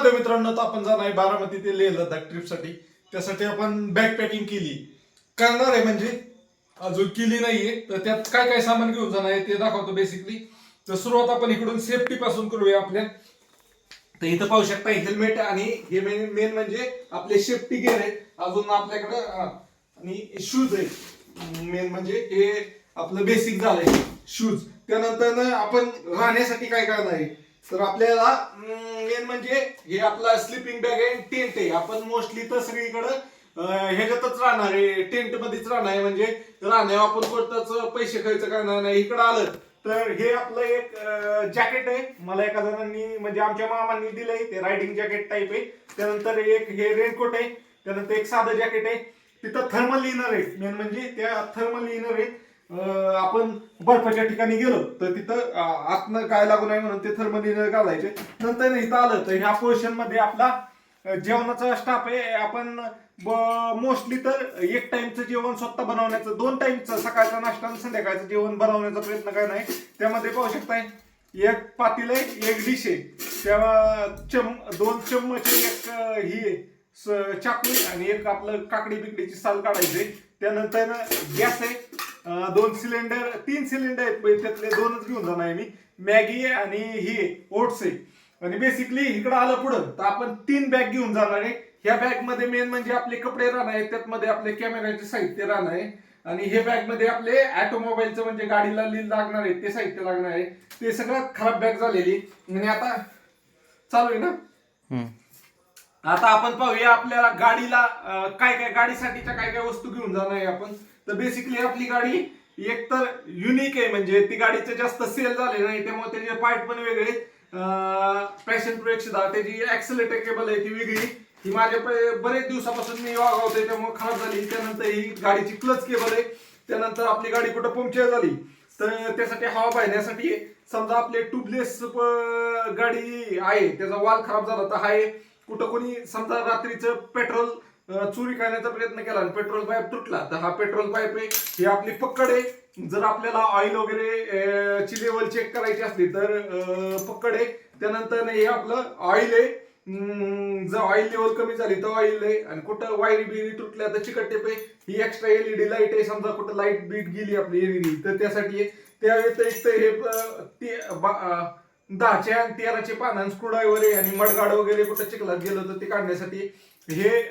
मध्ये मित्रांनो तर आपण जाणार आहे बारामती ते लेह लडाख ट्रिपसाठी त्यासाठी आपण बॅग पॅकिंग केली. करणार आहे म्हणजे अजून केली नाहीये. तर त्यात काय काय सामान घेऊन जाणार आहे ते दाखवतो बेसिकली तर सुरुवात आपण इकडून सेफ्टी पासून करूया आपल्या. तर इथं पाहू शकता हेल्मेट आणि हे मेन मेन म्हणजे आपले सेफ्टी गेअर आहे अजून आपल्याकडे आणि शूज आहे मेन म्हणजे हे आपलं बेसिक झालंय. शूज त्यानंतर आपण राहण्यासाठी काय करणार आहे? तर आपल्याला मेन म्हणजे हे आपला स्लिपिंग बॅग आहे टेंट आहे. आपण मोस्टली तर सगळीकडं ह्याच्यातच राहणार आहे. टेंट मध्येच राहणार आहे म्हणजे राहण्यावर आपण कोणताच पैसे खर्च करणार नाही. इकडं आलं तर हे आपलं एक जॅकेट आहे. मला एका जणांनी म्हणजे आमच्या मामांनी दिलंय ते रायडिंग जॅकेट टाईप आहे. त्यानंतर एक हे रेनकोट आहे. त्यानंतर एक साधं जॅकेट आहे. तिथं थर्मल इनर आहे. मेन म्हणजे त्या थर्मल इनर आहे. आपण बर्फाच्या ठिकाणी गेलो तर तिथं अं, आतनं काय लागू नाही म्हणून ते थर्मल घालायचे. नंतर इथं आलं तर ह्या पोर्शनमध्ये आपला जेवणाचा स्टाफ आहे आपण मोस्टली तर एक टाइमचं जेवण स्वतः बनवण्याचं दोन टाइमचं सकाळचा नाश्ता आणि संध्याकाळचं जेवण बनवण्याचा प्रयत्न काय नाही. त्यामध्ये पाहू शकताय एक पातील आहे एक डिश आहे. तेव्हा चम दोन चम्मच एक ही आहे, स- चाकू आणि एक आपलं काकडी बिकडीची साल काढायची त्यानंतर गॅस आहे दोन सिलेंडर तीन सिलेंडर आहेत पण त्यातले दोनच घेऊन जाणार आहे मी. मॅगी आहे आणि ही ओट्स आहे. आणि बेसिकली इकडं आलं पुढं तर आपण तीन बॅग घेऊन जाणार आहे. ह्या बॅगमध्ये मेन म्हणजे आपले कपडे राहणार आहे त्यात मध्ये आपले कॅमेराचे साहित्य राहणार आहे. आणि हे बॅगमध्ये आपले ऑटोमोबाईलचं म्हणजे गाडीला लील लागणार आहे ते साहित्य लागणार आहे. ते सगळं खराब बॅग झालेली. आणि आता चालू आहे ना? आता आपण पाहूया आपल्याला गाडीला काय काय गाडीसाठीच्या काय काय वस्तू घेऊन जाणार आहे आपण. तर बेसिकली आपली गाडी एक तर युनिक आहे म्हणजे ती गाडीचं जास्त सेल झाले नाही त्यामुळे त्याचे पार्ट पण वेगळे पॅशन प्रो त्याची ऍक्सिलेटर केबल आहे ती वेगळी. ही माझ्या बरेच दिवसापासून मी वागवते त्यामुळे खराब झाली. त्यानंतर ही गाडीची क्लच केबल आहे. त्यानंतर आपली गाडी कुठं पंक्चर झाली तर त्यासाठी हवा पाहण्यासाठी समजा आपले ट्यूबलेस गाडी आहे त्याचा वाल खराब झाला तर आहे कुठं कोणी समजा रात्रीचं पेट्रोल चोरी करण्याचा प्रयत्न केला आणि पेट्रोल पाईप तुटला. तर हा पेट्रोल पाईप आहे ही आपली पकड आहे. जर आपल्याला ऑइल वगैरे ची लेवल चेक करायची असली तर पकड आहे. त्यानंतर हे आपलं ऑइल आहे. जर ऑइल लेवल कमी झाली तर ऑइल आहे. आणि कुठं वायरी बिरी तुटल्या तर चिकट टेप आहे. ही एक्स्ट्रा एलईडी लाइट आहे. समजा कुठं लाइट बीट गेली आपली एलईडी तर त्यासाठी आहे. त्या व्यतिरिक्त हे ते बा- तेराचे पानांस स्क्रूड्रायव्हर आहे. आणि मडगाड वगैरे कुठं चिखलात गेलं तर ते काढण्यासाठी हे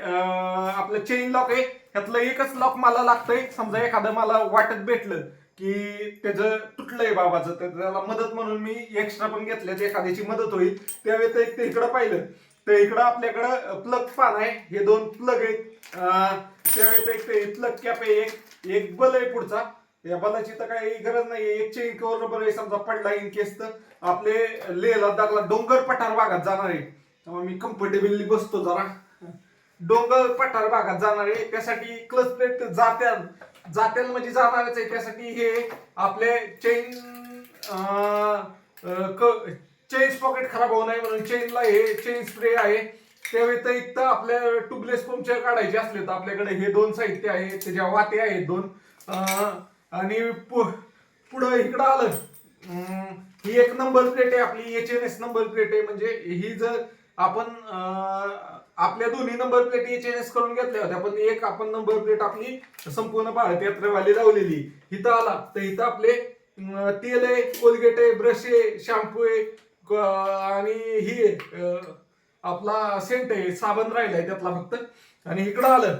आपलं चेन लॉक आहे. ह्यातलं एकच लॉक मला लागतंय. समजा एखादं मला वाटत भेटलं की त्याचं तुटलंय बाबाचं तर त्याला मदत म्हणून मी एक्स्ट्रा पण घेतल्या एखाद्याची मदत होईल. त्या व्यतिरिक्त इकडं पाहिलं. तर इकडं आपल्याकडं प्लग पान आहे. हे दोन प्लग आहेत. अं, त्या व्यतिरिक्त प्लग कॅप आहे एक. एक बल आहे पुढचा. या बलाची तर काही गरज नाही एक चेन कवर रबर आहे समजा पडला इन केस तर. आपले लेह लद्दाखला डोंगर पठार भागात जाणार आहे. त्यामुळे मी कम्फर्टेबली बसतो जरा. डोंगर पठार भागात जाणार आहे. त्यासाठी क्लच प्लेट जात्याल. जात्याल म्हणजे जाणारच आहे. त्यासाठी हे आपले चेन चेन पॉकेट खराब होऊ नये म्हणून चेनला हे चेन स्प्रे आहे. त्या व्यतिरिक्त आपल्या ट्यूबलेस पंक्चर काढायचे असले तर आपल्याकडे हे दोन साहित्य आहे. त्याच्या वाते आहेत दोन. आणि पु- पुढं इकडं आलं. ही एक नंबर प्लेट आहे. आपली H N S number plate आहे. म्हणजे ही जर आपण आपल्या दोन्ही नंबर प्लेट एच करून घेतल्या होत्या पण एक आपण नंबर प्लेट आपली संपूर्ण भारत यात्रेवाली लावलेली. इथं आला. तर इथं आपले तेल आहे कोलगेट आहे ब्रश आहे शॅम्पू आहे आणि ही आपला सेंट आहे साबण राहिलाय त्यातला फक्त. आणि इकडं आलं.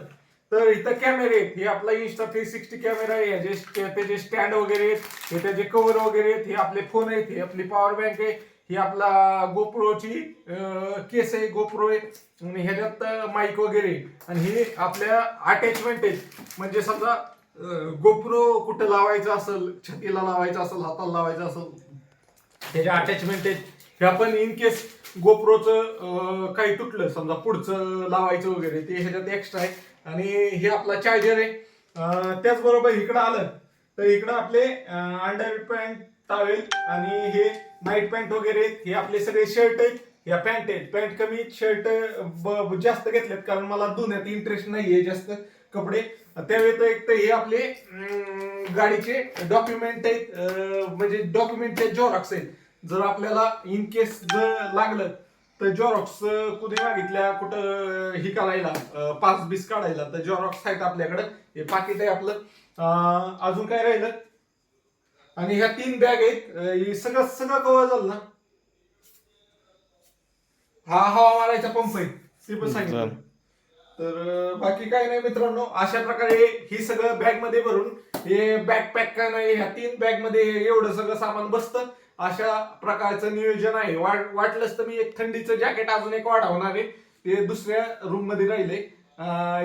तर इथं कॅमेरे आहेत. हे आपला इन्स्टा थ्री सिक्स्टी कॅमेरा आहे. याचे त्याचे स्टँड वगैरे आहेत हे त्याचे कव्हर वगैरे आहेत हे आपले फोन आहेत हे आपली पॉवर बँक आहे ही आपला गोप्रोची केस आहे गोप्रो आहे ह्याच्यात माईक वगैरे. आणि हे आपल्या अटॅचमेंट आहेत. म्हणजे समजा गोप्रो कुठं लावायचं असेल छतीला लावायचं असेल हाताला लावायचं असेल त्याच्या अटॅचमेंट आहेत. हे आपण इन केस गोप्रोचं काही तुटलं समजा पुढचं लावायचं वगैरे ते ह्याच्यात एक्स्ट्रा आहे. आणि हे आपला चार्जर आहे. त्याचबरोबर इकडं आलं. तर इकडं आपले अंडर पॅन्ट टावेल आणि हे नाईट पॅन्ट वगैरे आहेत. हे आपले सगळे शर्ट आहेत. या पॅन्ट आहेत. पॅन्ट कमी शर्ट जास्त घेतलेत कारण मला धुण्यात इंटरेस्ट नाहीये जास्त कपडे. त्या व्यतिरिक्त हे आपले गाडीचे डॉक्युमेंट आहेत. म्हणजे डॉक्युमेंटचे झेरॉक्स आहेत. जर आपल्याला इन केस जर लागलं तर जॉरॉक्स कुठे मागितल्या कुठं ही करायला पाच बीस काढायला. तर जॉरॉक्स आहेत आपल्याकडं. हे पाकिट आहे आपलं. अजून काय राहिलं? आणि ह्या तीन बॅग आहेत. हे सगळं सगळं कव्हर झालं ना? हा हवा मारायचा पंप आहे. ते पण सांगितलं. तर बाकी काय नाही मित्रांनो. अशा प्रकारे ही सगळं बॅगमध्ये भरून हे बॅग पॅक काय नाही ह्या तीन बॅगमध्ये एवढं सगळं सामान बसतं. अशा प्रकारचं नियोजन आहे. वाट वाटलंच तर मी एक थंडीचं जॅकेट अजून एक वाढवणार आहे. ते दुसऱ्या रूममध्ये राहिले.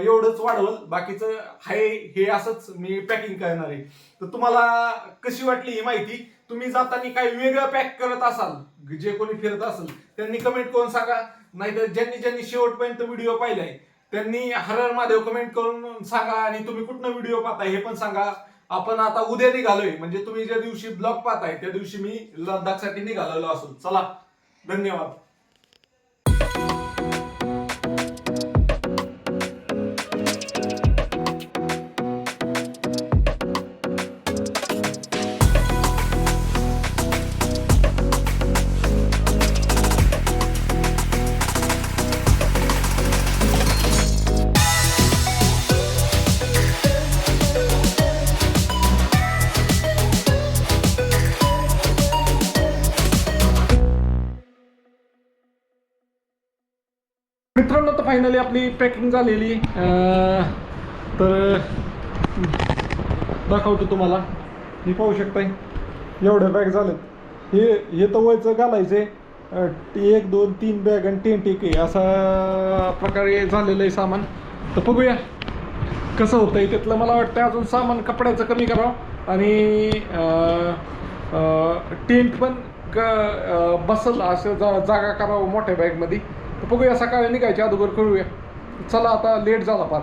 एवढंच वाढवल. बाकीचं हाय हे असंच मी पॅकिंग करणार आहे. तर तुम्हाला कशी वाटली ही माहिती? तुम्ही जाताना काही वेगळं पॅक करत असाल जे कोणी फिरत असेल त्यांनी कमेंट करून सांगा. नाहीतर ज्यांनी ज्यांनी शेवटपर्यंत व्हिडिओ पाहिलाय त्यांनी हरर महादेव कमेंट करून सांगा आणि तुम्ही कुठनं व्हिडिओ पाहता हे पण सांगा. आपण आता उद्या निघालोय. म्हणजे तुम्ही ज्या दिवशी ब्लॉग पाहताय त्या दिवशी मी लडाखसाठी निघालेलो असून. चला धन्यवाद. मित्रांनो तर फायनली आपली पॅकिंग झालेली. तर दाखवतो तुम्हाला. हे पाहू शकताय. एवढ्या बॅग झाल्यात हे हे तर वयचं घालायचे एक दोन तीन बॅग आणि टेंट एक आहे. असा प्रकारे झालेलं आहे सामान. तर बघूया कसं होतं आहे त्यातलं मला वाटतं अजून सामान कपड्याचं कमी करावं. आणि टेंट पण क बसल असं जा जागा करावं मोठ्या बॅगमध्ये बघूया सकाळी निघायच्या अगोदर कळूया. चला आता लेट झाला फार.